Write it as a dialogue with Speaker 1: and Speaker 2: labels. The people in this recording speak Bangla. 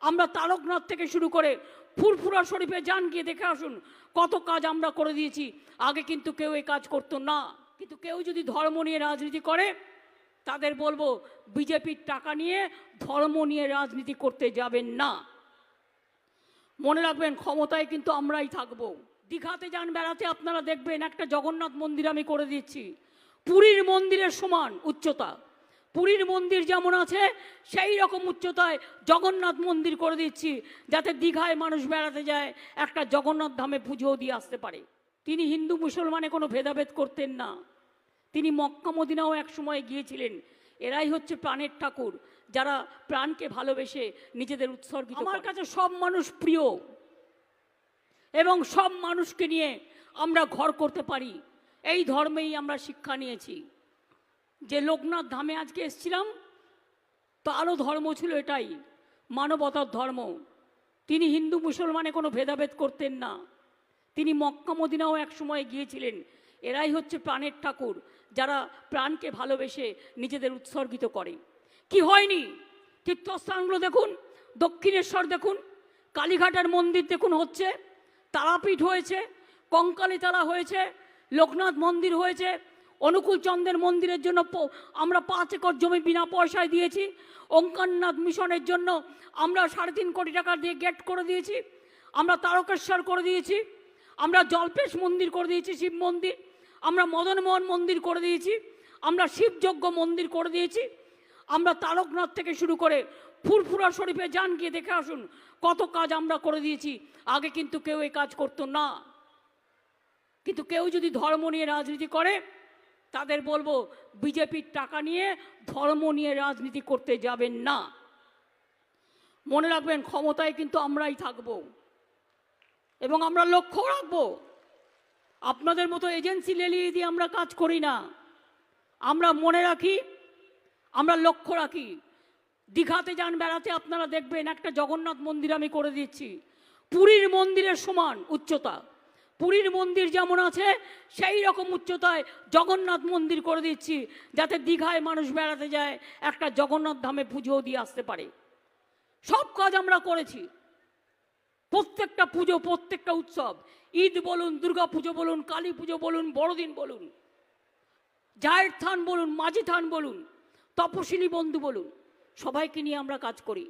Speaker 1: আমরা তারকনাথ থেকে শুরু করে ফুরফুরা শরীফে যান গিয়ে দেখে আসুন, কত কাজ আমরা করে দিয়েছি। আগে কিন্তু কেউ এই কাজ করতো না। কিন্তু কেউ যদি ধর্ম নিয়ে রাজনীতি করে, তাদের বলব, বিজেপির টাকা নিয়ে ধর্ম নিয়ে রাজনীতি করতে যাবেন না। মনে রাখবেন, ক্ষমতায় কিন্তু আমরাই থাকব। দীঘাতে যান, বেড়াতে আপনারা দেখবেন একটা জগন্নাথ মন্দির আমি করে দিচ্ছি পুরীর মন্দিরের সমান উচ্চতা। পুরীর মন্দির যেমন আছে সেই রকম উচ্চতায় জগন্নাথ মন্দির করে দিচ্ছি যাতে দীঘায় মানুষ বেড়াতে যায় একটা জগন্নাথ ধামে পুজোও দিয়ে আসতে পারে। তিনি হিন্দু মুসলমানে কোনো ভেদাভেদ করতেন না। তিনি মক্কা মদিনাও এক সময় গিয়েছিলেন। এরাই হচ্ছে প্রাণের ঠাকুর যারা প্রাণকে ভালোবেসে নিজেদের উৎসর্গিত আমার কাছে সব মানুষ প্রিয় এবং সব মানুষকে নিয়ে আমরা ঘর করতে পারি। এই ধর্মেই আমরা শিক্ষা নিয়েছি। যে লোকনাথ ধামে আজকে এসছিলাম, তারও ধর্ম ছিল এটাই, মানবতার ধর্ম। তিনি হিন্দু, মুসলমানে কোনো ভেদাভেদ করতেন না। তিনি মক্কা মদিনাও এক সময় গিয়েছিলেন। এরাই হচ্ছে প্রাণের ঠাকুর, যারা প্রাণকে ভালোবেসে নিজেদের উৎসর্গিত করে। কি হয়নি? তীর্থস্থানগুলো দেখুন, দক্ষিণেশ্বর দেখুন কালীঘাটের মন্দির দেখুন হচ্ছে, তারাপীঠ হয়েছে, কঙ্কালীতলা হয়েছে, লোকনাথ মন্দির হয়েছে অনুকূল চন্দ্রের মন্দিরের জন্য আমরা পাঁচ একর জমি বিনা পয়সায় দিয়েছি। ওঙ্কারনাথ মিশনের জন্য আমরা সাড়ে তিন কোটি টাকা দিয়ে গেট করে দিয়েছি। আমরা তারকেশ্বর করে দিয়েছি। আমরা জলপেশ মন্দির করে দিয়েছি, শিব মন্দির। আমরা মদনমোহন মন্দির করে দিয়েছি। আমরা শিবযজ্ঞ মন্দির করে দিয়েছি। আমরা তারকনাথ থেকে শুরু করে ফুরফুরা শরীফে যান গিয়ে দেখে আসুন, কত কাজ আমরা করে দিয়েছি। আগে কিন্তু কেউ এই কাজ করতো না। কিন্তু কেউ যদি ধর্ম নিয়ে রাজনীতি করে তাদের বলব, বিজেপির টাকা নিয়ে ধর্ম নিয়ে রাজনীতি করতে যাবেন না। মনে রাখবেন, ক্ষমতায় কিন্তু আমরাই থাকব। এবং আমরা লক্ষ্য রাখব, আপনাদের মতো এজেন্সি লেলিয়ে দিয়ে আমরা কাজ করি না। আমরা মনে রাখি, আমরা লক্ষ্য রাখি। দীঘাতে যান, বেড়াতে আপনারা দেখবেন একটা জগন্নাথ মন্দির আমি করে দিচ্ছি। পুরীর মন্দিরের সমান উচ্চতা। পুরীর মন্দির যেমন আছে, সেই রকম উচ্চতায় জগন্নাথ মন্দির করে দিচ্ছি, যাতে দীঘায় মানুষ বেড়াতে যায়, একটা জগন্নাথ ধামে পুজোও দিয়ে আসতে পারে। সব কাজ আমরা করেছি। প্রত্যেকটা পুজো, প্রত্যেকটা উৎসব, ঈদ বলুন, দুর্গা পুজো বলুন, কালী পুজো বলুন, বড়দিন বলুন, জায়ের থান বলুন, মাঝি থান বলুন তপশিলি বন্ধু বলুন, সবাইকে নিয়ে আমরা কাজ করি।